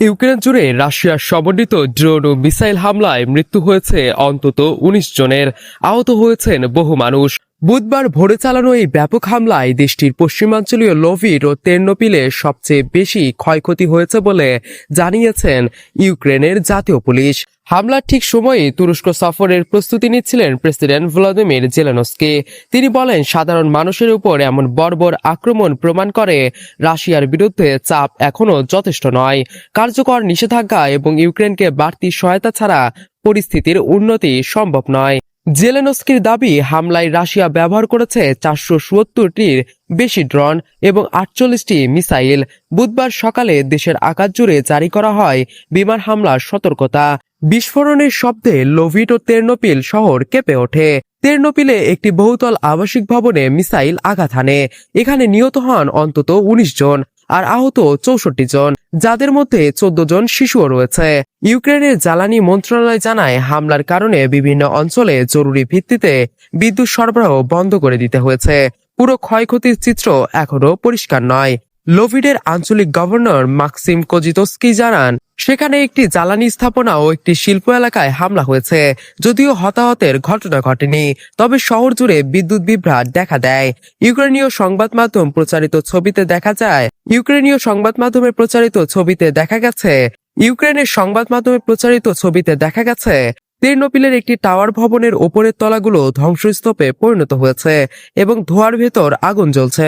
Ukraine জুড়ে রাশিয়ার সমন্বিত ড্রোন ও মিসাইল হামলায় মৃত্যু হয়েছে অন্তত উনিশ জনের। আহত হয়েছেন বহু মানুষ। বুধবার ভোরে চালানো এই ব্যাপক হামলায় দেশটির পশ্চিমাঞ্চলীয় লোভিড ও তের্নোপিলে সবচেয়ে বেশি ক্ষয়ক্ষতি হয়েছে বলে জানিয়েছেন ইউক্রেনের জাতীয় পুলিশ। হামলার ঠিক সময়ে তুরস্ক সফরের প্রস্তুতি নিচ্ছিলেন প্রেসিডেন্ট ভ্লাদিমির জেলেনস্কি। তিনি বলেন, সাধারণ মানুষের উপর এমন বর্বর আক্রমণ প্রমাণ করে রাশিয়ার বিরুদ্ধে চাপ এখনও যথেষ্ট নয়। কার্যকর নিষেধাজ্ঞা এবং ইউক্রেনকে বাড়তি সহায়তা ছাড়া পরিস্থিতির উন্নতি সম্ভব নয়। জেলেনস্কির দাবি, হামলায় রাশিয়া ব্যবহার করেছে চারশো সুয়াত্তরটির বেশি ড্রোন এবং আটচল্লিশটি মিসাইল। বুধবার সকালে দেশের আকাশ জুড়ে জারি করা হয় বিমান হামলার সতর্কতা। বিস্ফোরণের শব্দে লোভিট ও তেরনোপিল শহর কেঁপে ওঠে। তের্নোপিলে একটি বহুতল আবাসিক ভবনে মিসাইল আঘাত হানে। এখানে নিহত হন অন্তত উনিশ জন। আর আহত চৌষট্টি জন, যাদের মধ্যে চোদ্দ জন শিশুও রয়েছে। ইউক্রেনের জ্বালানি মন্ত্রণালয় জানায়, হামলার কারণে বিভিন্ন অঞ্চলে জরুরি ভিত্তিতে বিদ্যুৎ সরবরাহ বন্ধ করে দিতে হয়েছে। পুরো ক্ষয়ক্ষতির চিত্র এখনও পরিষ্কার নয়। লোভিডের আঞ্চলিক গভর্নর মাক্সিম কোজিতস্কি জানান, সেখানে একটি জ্বালানি স্থাপনা ও একটি শিল্প এলাকায় হামলা হয়েছে, যদিও হতাহতের ঘটনা ঘটেনি। তবে শহর জুড়ে বিদ্যুৎ বিভ্রাট দেখা দেয়। ইউক্রেনীয় সংবাদ মাধ্যম প্রচারিত ছবিতে দেখা যায় ইউক্রেনীয় সংবাদ মাধ্যমে প্রচারিত ছবিতে দেখা গেছে, ইউক্রেনের সংবাদ মাধ্যমে প্রচারিত ছবিতে দেখা গেছে, তেরনোপিলের একটি টাওয়ার ভবনের ওপরের তলাগুলো ধ্বংসস্তূপে পরিণত হয়েছে এবং ধোয়ার ভেতর আগুন জ্বলছে।